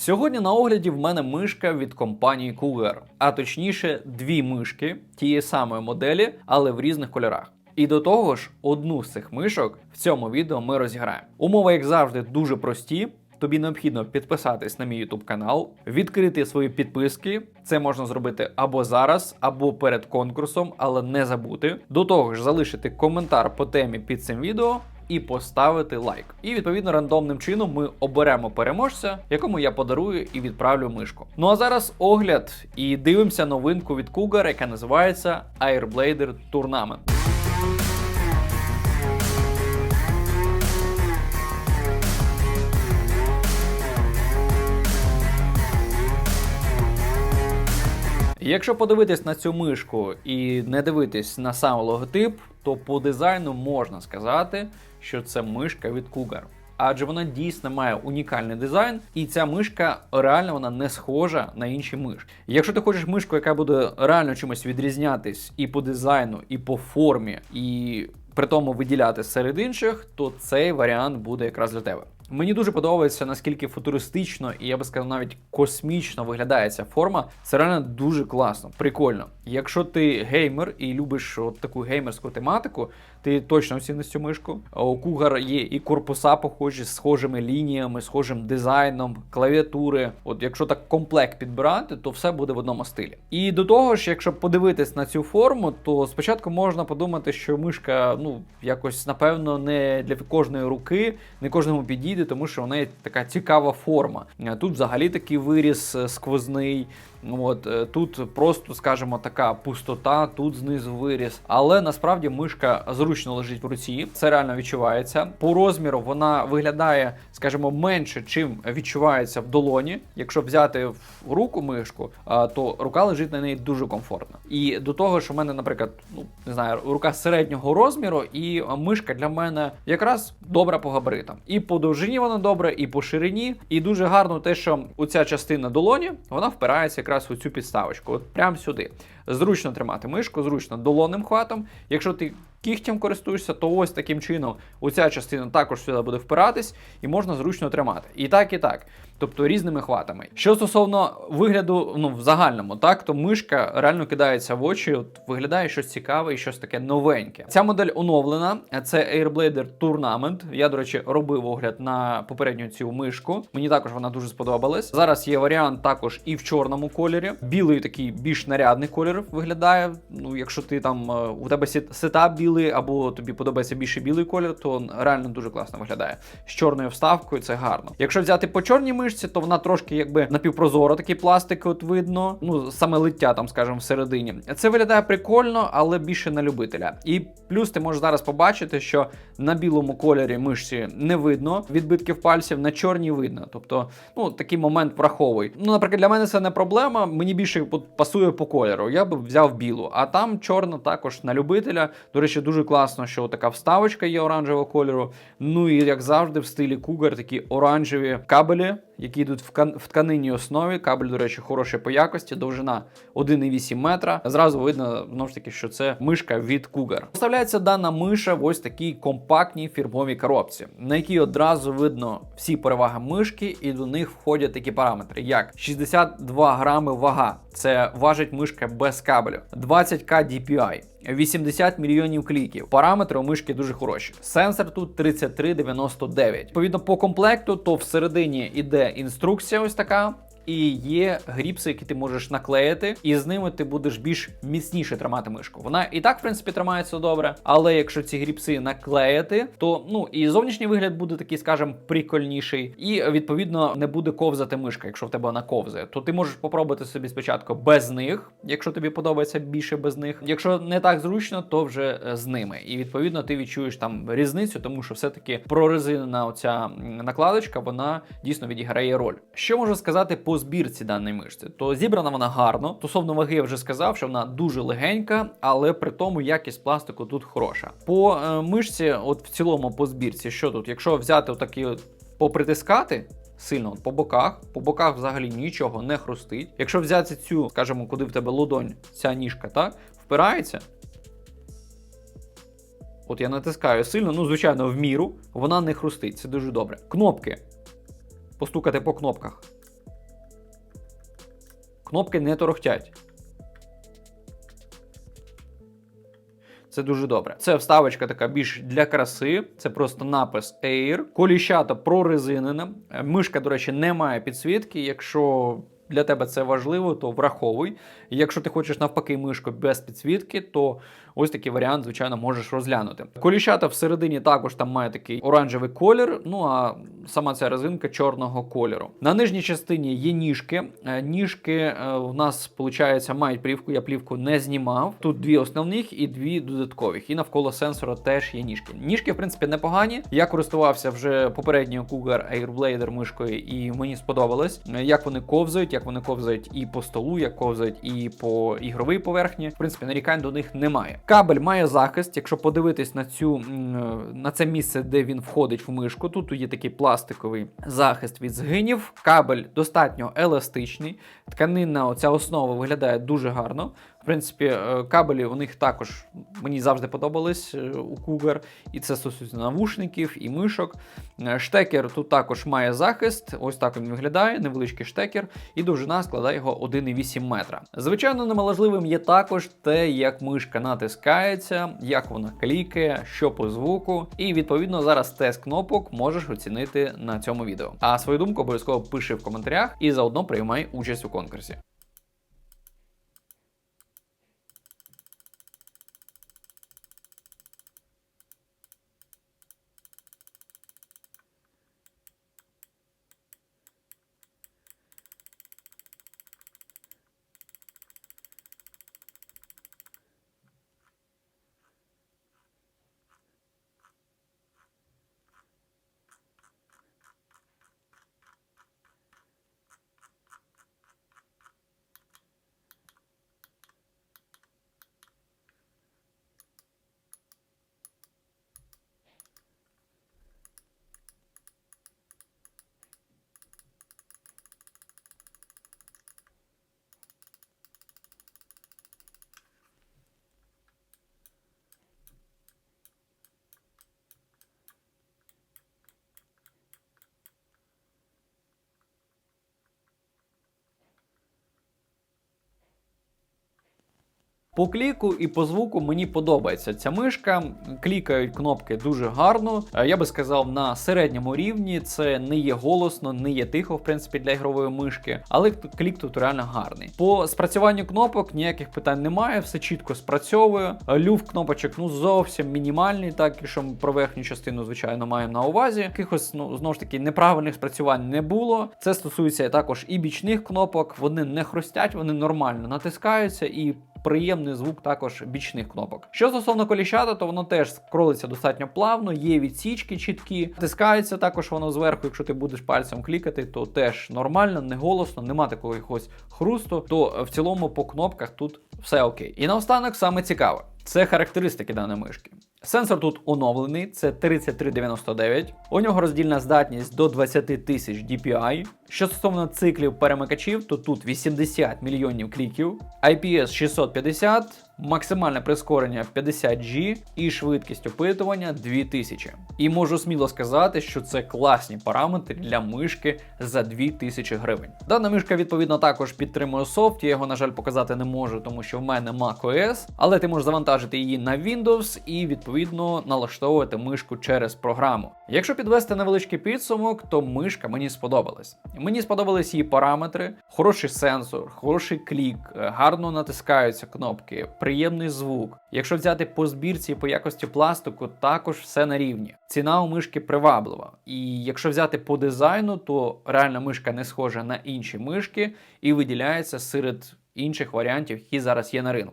Сьогодні на огляді в мене мишка від компанії Cougar, а точніше, дві мишки тієї самої моделі, але в різних кольорах. І до того ж, одну з цих мишок в цьому відео ми розіграємо. Умови, як завжди, дуже прості. Тобі необхідно підписатись на мій YouTube канал, відкрити свої підписки. Це можна зробити або зараз, або перед конкурсом, але не забути. До того ж, залишити коментар по темі під цим відео і поставити лайк. І відповідно рандомним чином ми оберемо переможця, якому я подарую і відправлю мишку. Ну а зараз огляд і дивимося новинку від Cougar, яка називається Airblader Tournament. Якщо подивитись на цю мишку і не дивитись на сам логотип, то по дизайну можна сказати, що це мишка від Cougar. Адже вона дійсно має унікальний дизайн, і ця мишка реально вона не схожа на інші мишки. Якщо ти хочеш мишку, яка буде реально чимось відрізнятись і по дизайну, і по формі, і при тому виділяти серед інших, то цей варіант буде якраз для тебе. Мені дуже подобається наскільки футуристично і я би сказав навіть космічно виглядає ця форма. Це реально дуже класно, прикольно. Якщо ти геймер і любиш от таку геймерську тематику, ти точно оціниш цю мишку. У Cougar є і корпуса похожі з схожими лініями, схожим дизайном, клавіатури. От якщо так комплект підбирати, то все буде в одному стилі. І до того ж, якщо подивитись на цю форму, то спочатку можна подумати, що мишка ну якось напевно не для кожної руки, не кожному підійде, тому що у неї така цікава форма. Тут взагалі такий виріс е, сквозний. От е, тут просто, скажімо, така пустота, тут знизу виріс. Але насправді мишка зручно лежить в руці. Це реально відчувається. По розміру вона виглядає, скажімо, менше, чим відчувається в долоні. Якщо взяти в руку мишку, то рука лежить на неї дуже комфортно. І до того, що в мене, наприклад, ну не знаю, рука середнього розміру, і мишка для мене якраз добра по габаритам. І по довжині вона добра, і по ширині. І дуже гарно те, що оця частина долоні вона впирається якраз у цю підставочку, от прямо сюди. Зручно тримати мишку, зручно долонним хватом. Якщо ти кігтям користуєшся, то ось таким чином оця частина також сюди буде впиратись і можна зручно тримати. І так, і так. Тобто різними хватами. Що стосовно вигляду, ну в загальному, так то мишка реально кидається в очі, от виглядає щось цікаве і щось таке новеньке. Ця модель оновлена. Це Airblader Tournament. Я, до речі, робив огляд на попередню цю мишку. Мені також вона дуже сподобалась. Зараз є варіант також і в чорному кольорі. Білий такий більш нарядний колір виглядає. Ну, якщо ти там е, у тебе сетап білий, або тобі подобається більше білий колір, то реально дуже класно виглядає. З чорною вставкою це гарно. Якщо взяти по чорній мишці, то вона трошки якби напівпрозоро, такий пластик, от видно. Ну, саме лиття там, скажімо, всередині. Це виглядає прикольно, але більше на любителя. І плюс ти можеш зараз побачити, що на білому кольорі мишці не видно відбитків пальців, на чорній видно. Тобто, ну такий момент враховуй. Ну, наприклад, для мене це не проблема. Мені більше пасує по кольору. Я б взяв білу, а там чорна також на любителя. До речі, дуже класно, що така вставочка є оранжевого кольору. Ну і як завжди, в стилі Cougar такі оранжеві кабелі. Які йдуть в, кан в тканинній основі. Кабель, до речі, хороший по якості, довжина 1,8 метра. Зразу видно, знову ж таки, що це мишка від Cougar. Поставляється дана миша в ось такій компактній фірмовій коробці, на якій одразу видно всі переваги мишки, і до них входять такі параметри, як 62 грами вага. Це важить мишка без кабелю, 20к DPI. 80 мільйонів кліків. Параметри у мишки дуже хороші. Сенсор тут 3399. Відповідно, по комплекту, то всередині іде інструкція, ось така. І є гріпси, які ти можеш наклеїти, і з ними ти будеш більш міцніше тримати мишку. Вона і так, в принципі, тримається добре. Але якщо ці гріпси наклеїти, то ну і зовнішній вигляд буде такий, скажімо, прикольніший, і відповідно не буде ковзати мишка, якщо в тебе вона ковзає. То ти можеш попробувати собі спочатку без них, якщо тобі подобається більше без них. Якщо не так зручно, то вже з ними. І відповідно ти відчуєш там різницю, тому що все-таки прорезинена оця накладочка, вона дійсно відіграє роль. Що можу сказати по збірці даної мишці, то зібрана вона гарно. Стосовно ваги я вже сказав, що вона дуже легенька, але при тому якість пластику тут хороша. По е, мишці, от в цілому по збірці, що тут, якщо взяти отакі от попритискати. Сильно по боках, по боках взагалі нічого не хрустить. Якщо взяти цю, скажімо, куди в тебе лодонь, ця ніжка, так, впирається. От я натискаю сильно, ну, звичайно, в міру, вона не хрустить, це дуже добре. Кнопки. Постукати по кнопках Кнопки не торохтять. Це дуже добре. Це вставочка така більш для краси. Це просто напис Air. Коліщата прорезинена. Мишка, до речі, не має підсвітки. Якщо для тебе це важливо, то враховуй. І Якщо ти хочеш навпаки мишку без підсвітки, то ось такий варіант, звичайно, можеш розглянути. Коліщата всередині також там має такий оранжевий колір. Ну а сама ця резинка чорного кольору. На нижній частині є ніжки. Е, Ніжки е, у нас, виходить, мають плівку. Я плівку не знімав. Тут дві основних і дві додаткових. І навколо сенсора теж є ніжки. Ніжки, в принципі, непогані. Я користувався вже попередньою Cougar Airblader мишкою, і мені сподобалось, е, як вони ковзають, як вони ковзають і по столу, як ковзають і по ігровій поверхні. В принципі, нарікань до них немає. Кабель має захист. Якщо подивитись на цю е, на це місце, де він входить в мишку, тут є такий пластиковий захист від згинів. Кабель достатньо еластичний. Тканинна оця основа виглядає дуже гарно. В принципі, е, кабелі у них також мені завжди подобались е, у Cougar. І це стосується навушників і мишок. Е, Штекер тут також має захист. Ось так він виглядає, невеличкий штекер, і довжина складає його 1,8 метра. Звичайно, немалежливим є також те, як мишка натискається, як вона клікає, що по звуку. І відповідно зараз тест кнопок можеш оцінити на цьому відео. А свою думку обов'язково пиши в коментарях і заодно приймай участь у конкурсі. По кліку і по звуку мені подобається ця мишка. Клікають кнопки дуже гарно. Е, Я би сказав, на середньому рівні це не є голосно, не є тихо, в принципі, для ігрової мишки, але клік тут реально гарний. По спрацюванню кнопок ніяких питань немає, все чітко спрацьовує. Е, Люфт кнопочок ну зовсім мінімальний, так ми про верхню частину, звичайно, маємо на увазі. Якихось ну знову ж таки неправильних спрацювань не було. Це стосується також і бічних кнопок. Вони не хрустять, вони нормально натискаються і приємний звук також бічних кнопок. Що стосовно коліщата, то воно теж скролиться достатньо плавно, є відсічки чіткі, тискається також воно зверху. Якщо ти будеш пальцем клікати, то теж нормально, не голосно, нема такого якогось хрусту. То в цілому по кнопках тут все окей. І наостанок саме цікаве. Це характеристики даної мишки. Сенсор тут оновлений, це 3399. У нього роздільна здатність до 20 тисяч DPI. Що стосовно циклів перемикачів, то тут 80 мільйонів кліків, IPS 650, максимальне прискорення 50G і швидкість опитування 2000. І можу сміло сказати, що це класні параметри для мишки за 2000 гривень. Дана мишка, відповідно, також підтримує софт. Я його, на жаль, показати не можу, тому що в мене macOS, але ти можеш завантажити її на Windows і відповідно налаштовувати мишку через програму. Якщо підвести невеличкий підсумок, то мишка мені сподобалась. Мені сподобались її параметри, хороший сенсор, хороший клік, е, гарно натискаються кнопки, приємний звук. Якщо взяти по збірці і по якості пластику, також все на рівні. Ціна у мишки приваблива. І якщо взяти по дизайну, то реальна мишка не схожа на інші мишки і виділяється серед інших варіантів, які зараз є на ринку.